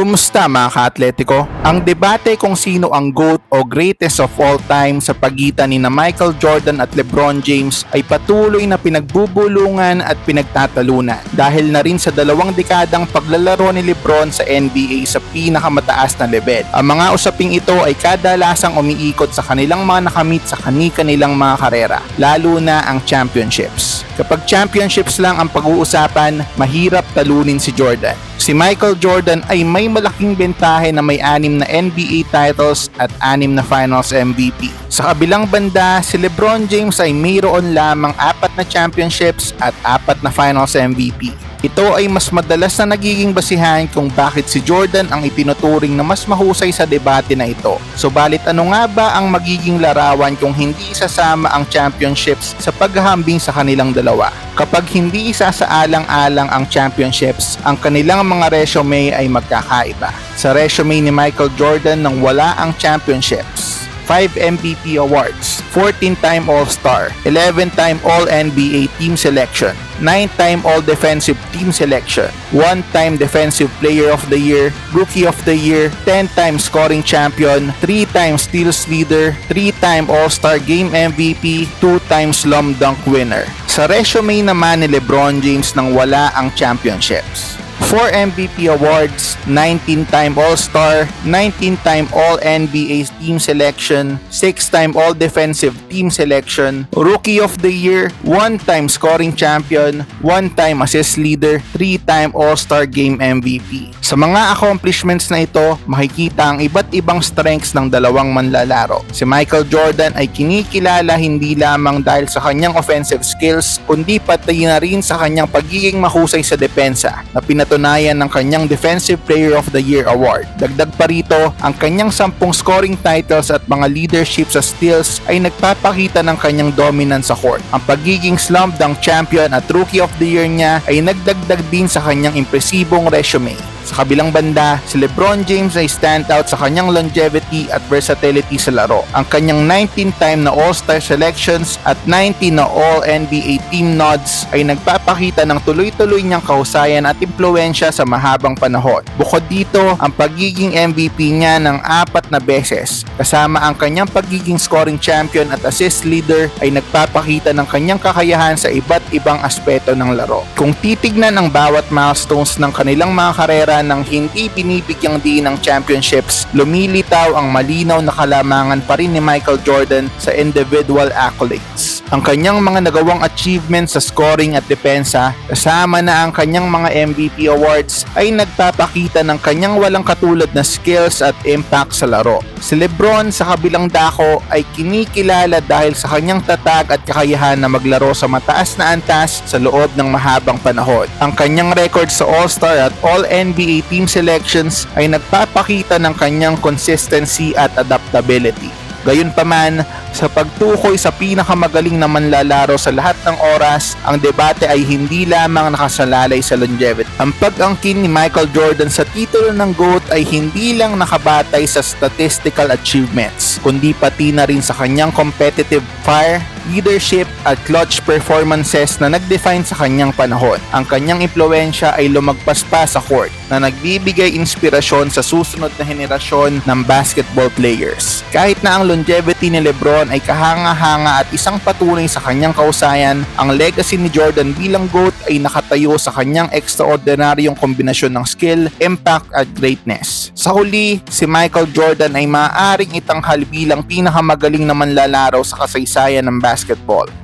Kumusta mga ka-atletiko? Ang debate kung sino ang GOAT o greatest of all time sa pagitan ni na Michael Jordan at LeBron James ay patuloy na pinagbubulungan at pinagtatalunan dahil na rin sa dalawang dekadang paglalaro ni LeBron sa NBA sa pinakamataas na level. Ang mga usaping ito ay kadalasang umiikot sa kanilang mga nakamit sa kani-kanilang mga karera, lalo na ang championships. Kapag championships lang ang pag-uusapan, mahirap talunin si Jordan. Si Michael Jordan ay may malaking bentahe na may anim na NBA titles at anim na finals MVP. Sa kabilang banda, si LeBron James ay mayroon lamang apat na championships at apat na finals MVP. Ito ay mas madalas na nagiging basihan kung bakit si Jordan ang itinuturing na mas mahusay sa debate na ito. Subalit ano nga ba ang magiging larawan kung hindi isasama ang championships sa paghahambing sa kanilang dalawa? Kapag hindi isasaalang-alang ang championships, ang kanilang mga resume ay magkakaiba. Sa resume ni Michael Jordan nang wala ang championships, 5 MVP awards, 14-time All-Star, 11-time All-NBA team selection, 9-time All-Defensive team selection, 1-time Defensive Player of the Year, Rookie of the Year, 10-time scoring champion, 3-time steals leader, 3-time All-Star Game MVP, 2-time Slum Dunk winner. Sa resume naman ni LeBron James nang wala ang championships. 4 MVP awards, 19-time All-Star, 19-time All-NBA team selection, 6-time All-Defensive team selection, Rookie of the Year, 1-time scoring champion, 1-time assist leader, 3-time All-Star Game MVP. Sa mga accomplishments na ito, makikita ang iba't ibang strengths ng dalawang manlalaro. Si Michael Jordan ay kinikilala hindi lamang dahil sa kanyang offensive skills, kundi pati na rin sa kanyang pagiging mahusay sa depensa na pinatunayan ng kanyang Defensive Player of the Year award. Dagdag pa rito, ang kanyang sampung scoring titles at mga leadership sa steals ay nagpapakita ng kanyang dominance sa court. Ang pagiging slam dunk champion at rookie of the year niya ay nagdagdag din sa kanyang impresibong resume. Sa kabilang banda, si LeBron James ay standout sa kanyang longevity at versatility sa laro. Ang kanyang 19-time na All-Star selections at 19 na All-NBA team nods ay nagpapakita ng tuloy-tuloy niyang kahusayan at impluensya sa mahabang panahon. Bukod dito, ang pagiging MVP niya ng apat na beses, kasama ang kanyang pagiging scoring champion at assist leader ay nagpapakita ng kanyang kakayahan sa iba't ibang aspeto ng laro. Kung titignan ang bawat milestones ng kanilang mga karera ng hindi binibigyang din ng championships, lumilitaw ang malinaw na kalamangan pa rin ni Michael Jordan sa individual accolades. Ang kanyang mga nagawang achievements sa scoring at depensa, kasama na ang kanyang mga MVP awards, ay nagpapakita ng kanyang walang katulad na skills at impact sa laro. Si Lebron sa kabilang dako ay kinikilala dahil sa kanyang tatag at kakayahan na maglaro sa mataas na antas sa loob ng mahabang panahon. Ang kanyang record sa All-Star at All-NBA team selections ay nagpapakita ng kanyang consistency at adaptability. Gayunpaman, sa pagtukoy sa pinakamagaling na manlalaro sa lahat ng oras, ang debate ay hindi lamang nakasalalay sa longevity. Ang pag-angkin ni Michael Jordan sa titulo ng GOAT ay hindi lang nakabatay sa statistical achievements, kundi pati na rin sa kanyang competitive fire, leadership at clutch performances na nag-define sa kanyang panahon. Ang kanyang impluensya ay lumagpas pa sa court na nagbibigay inspirasyon sa susunod na henerasyon ng basketball players. Kahit na ang longevity ni Lebron ay kahanga-hanga at isang patunay sa kanyang kausayan, ang legacy ni Jordan bilang GOAT ay nakatayo sa kanyang extraordinaryong kombinasyon ng skill, impact at greatness. Sa huli, si Michael Jordan ay maaaring itanghal bilang pinakamagaling na manlalaro sa kasaysayan ng basketball.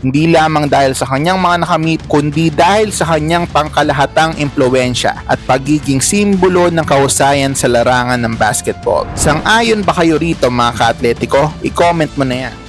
Hindi lamang dahil sa kanyang mga nakamit, kundi dahil sa kanyang pangkalahatang impluensya at pagiging simbolo ng kahusayan sa larangan ng basketball. Sang-ayon ba kayo rito mga ka-atletiko? I-comment mo na yan.